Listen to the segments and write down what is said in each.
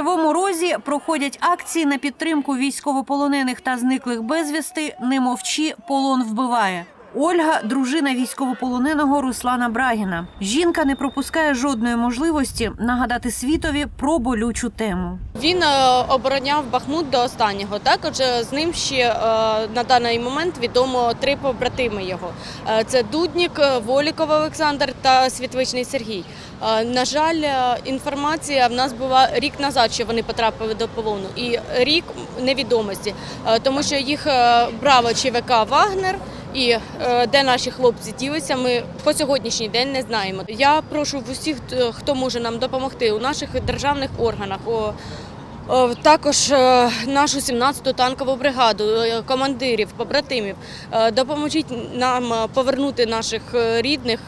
Кривому Розі проходять акції на підтримку військовополонених та зниклих безвісти. Не мовчи, полон вбиває. Ольга, дружина військовополоненого Руслана Брагіна. Жінка не пропускає жодної можливості нагадати світові про болючу тему. Він е, обороняв Бахмут до останнього. Також з ним ще е, на даний момент відомо три побратими його: Е, це Дуднік, Воліков Олександр та Світвичний Сергій. На жаль, інформація в нас була рік назад, що вони потрапили до полону, і рік невідомості, тому що їх брало ЧВК Вагнер. І е, де наші хлопці ділися, ми по сьогоднішній день не знаємо. Я прошу в усіх, е, хто може нам допомогти у наших державних органах. Також е, нашу 17-ту танкову бригаду, командирів, побратимів. Допоможіть нам повернути наших рідних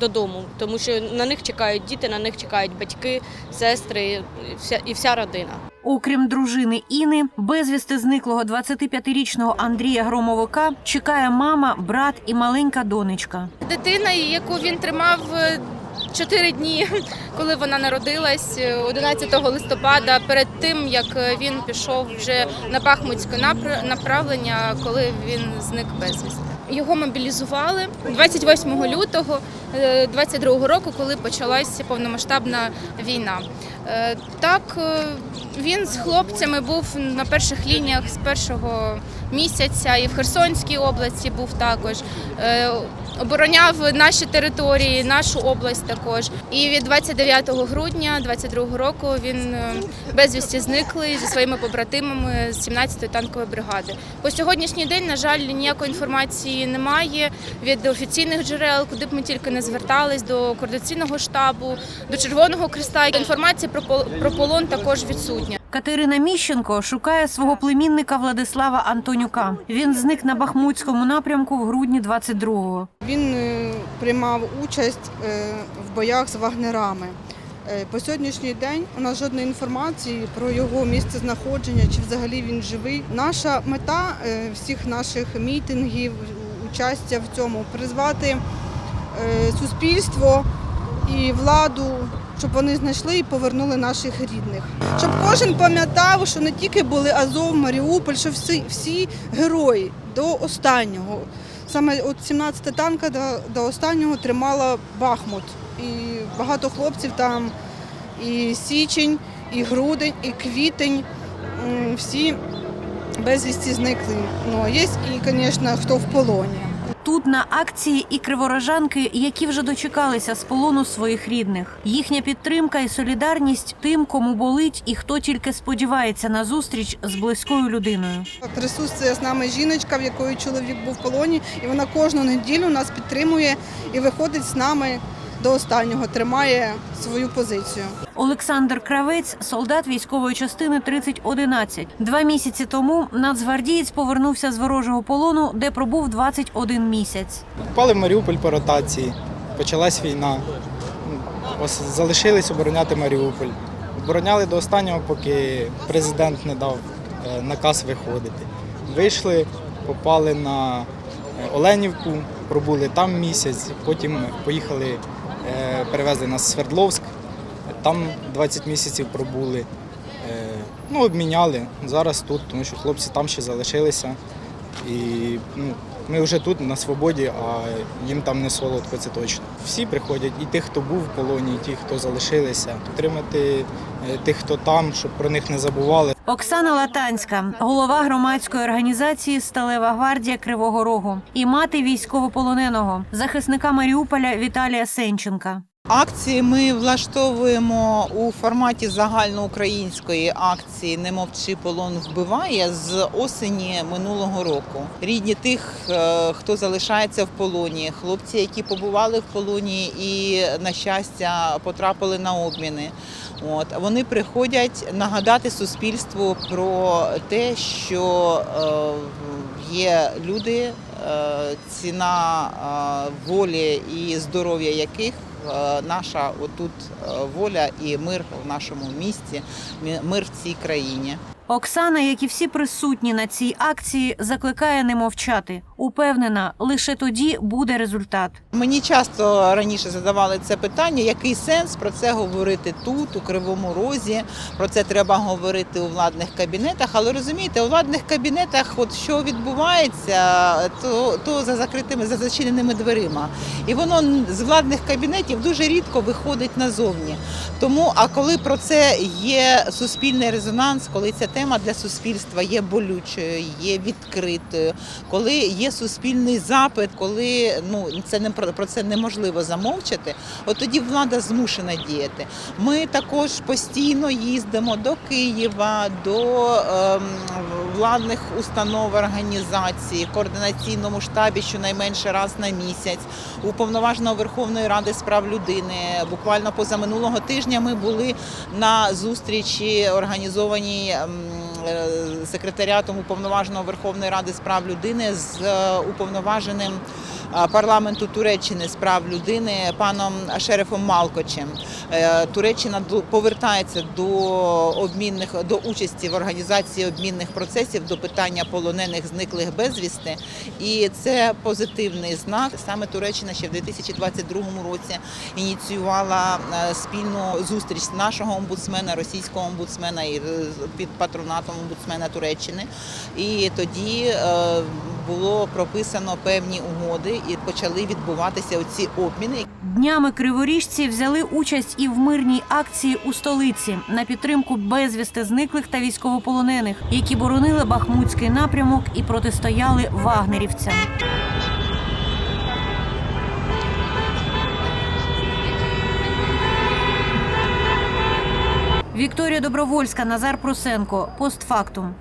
додому, тому що на них чекають діти, на них чекають батьки, сестри і вся, і вся родина. Окрім дружини Іни, безвісти зниклого 25-річного Андрія Громовика чекає мама, брат і маленька донечка. Дитина, яку він тримав е, чотири дні, коли вона народилась, е, 11 листопада, перед тим як е, він пішов вже на Бахмутське напр- направлення, коли він зник безвісти. Його мобілізували 28 лютого 22 року, коли почалася повномасштабна війна. Е, Так, е, він з хлопцями був на перших лініях з першого місяця і в Херсонській області був також. Обороняв наші території, нашу область також. І від 29 грудня 22 року він е, безвісті зниклий зі своїми побратимами з 17-ї танкової бригади. По сьогоднішній день, на жаль, ніякої інформації немає від офіційних джерел, куди б ми тільки не звертались до координаційного штабу, до Червоного Креста. Інформація про полон також відсутня. Катерина Міщенко шукає свого племінника Владислава Антонюка. Він зник на Бахмутському напрямку в грудні 22-го. Він е, приймав участь е, в боях з вагнерами. Е, По сьогоднішній день у нас жодної інформації про його місце знаходження чи взагалі він живий. Наша мета всіх наших мітингів, участя в цьому призвати суспільство і владу, щоб вони знайшли і повернули наших рідних. Щоб кожен пам'ятав, що не тільки були Азов, Маріуполь, що всі, всі герої до останнього. Саме от 17 танка до, до останнього тримала Бахмут. І багато хлопців там, і січень, і грудень, і квітень. Всі безвісті зникли. Ну, є і, звісно, хто в полоні. Тут на акції і криворожанки, які вже дочекалися з полону своїх рідних. Їхня підтримка і солідарність тим, кому болить і хто тільки сподівається на зустріч з близькою людиною. Присутствує з нами жіночка, в якої чоловік був в полоні, і вона кожну неділю нас підтримує і виходить з нами до останнього, тримає свою позицію. Олександр Кравець, солдат військової частини 3011. Два місяці тому нацгвардієць повернувся з ворожого полону, де пробув 21 місяць. Впали в Маріуполь по ротації, почалась війна. Ось залишились обороняти Маріуполь. Обороняли до останнього, поки президент не дав е, наказ виходити. Вийшли, попали на е, Оленівку, пробули там місяць, потім поїхали, перевезли нас в Свердловськ, там 20 місяців пробули. Е, Ну, обміняли. Зараз тут, тому що хлопці там ще залишилися. І ну, ми вже тут на свободі, а їм там не солодко, це точно. Всі приходять, і тих, хто був в полоні, і ті, хто залишилися, підтримати е, тих, хто там, щоб про них не забували. Оксана Латанська, голова громадської організації Сталева гвардія Кривого Рогу і мати військовополоненого, захисника Маріуполя Віталія Сенченка. Акції ми влаштовуємо у форматі загальноукраїнської акції Не мовчи полон вбиває з осені минулого року. Рідні тих, е, хто залишається в полоні, хлопці, які побували в полоні і на щастя потрапили на обміни. От вони приходять нагадати суспільству про те, що е, є люди, е, ціна е, волі і здоров'я яких наша отут воля і мир в нашому місті, мі- мир в цій країні. Оксана, як і всі присутні на цій акції, закликає не мовчати. Упевнена, лише тоді буде результат. Мені часто раніше задавали це питання, який сенс про це говорити тут, у Кривому Розі. Про це треба говорити у владних кабінетах. Але розумієте, у владних кабінетах, от що відбувається, то, то за закритими, за зачиненими дверима. І воно з владних кабінетів дуже рідко виходить назовні. Тому, а коли про це є суспільний резонанс, коли ця тема для суспільства є болючою, є відкритою, коли є суспільний запит, коли ну це не про, це неможливо замовчати, от тоді влада змушена діяти. Ми також постійно їздимо до Києва, до ем, владних установ організацій, координаційному штабі щонайменше раз на місяць, у повноваженого Верховної Ради з прав людини. Буквально позаминулого тижня ми були на зустрічі організованій. ем, е, Секретаріатом уповноваженого Верховної Ради з прав людини з е, уповноваженим парламенту Туреччини з прав людини паном Шерефом Малкочем. Е, Туреччина повертається до обмінних до участі в організації обмінних процесів до питання полонених зниклих безвісти, і це позитивний знак. Саме Туреччина ще в 2022 році ініціювала е, спільну зустріч нашого омбудсмена, російського омбудсмена і е, під патронатом омбудсмена Туреччини. І тоді було прописано певні угоди, і почали відбуватися оці обміни. Днями криворіжці взяли участь і в мирній акції у столиці на підтримку безвісти зниклих та військовополонених, які боронили Бахмутський напрямок і протистояли вагнерівцям. Вікторія Добровольська, Назар Просенко. Постфактум.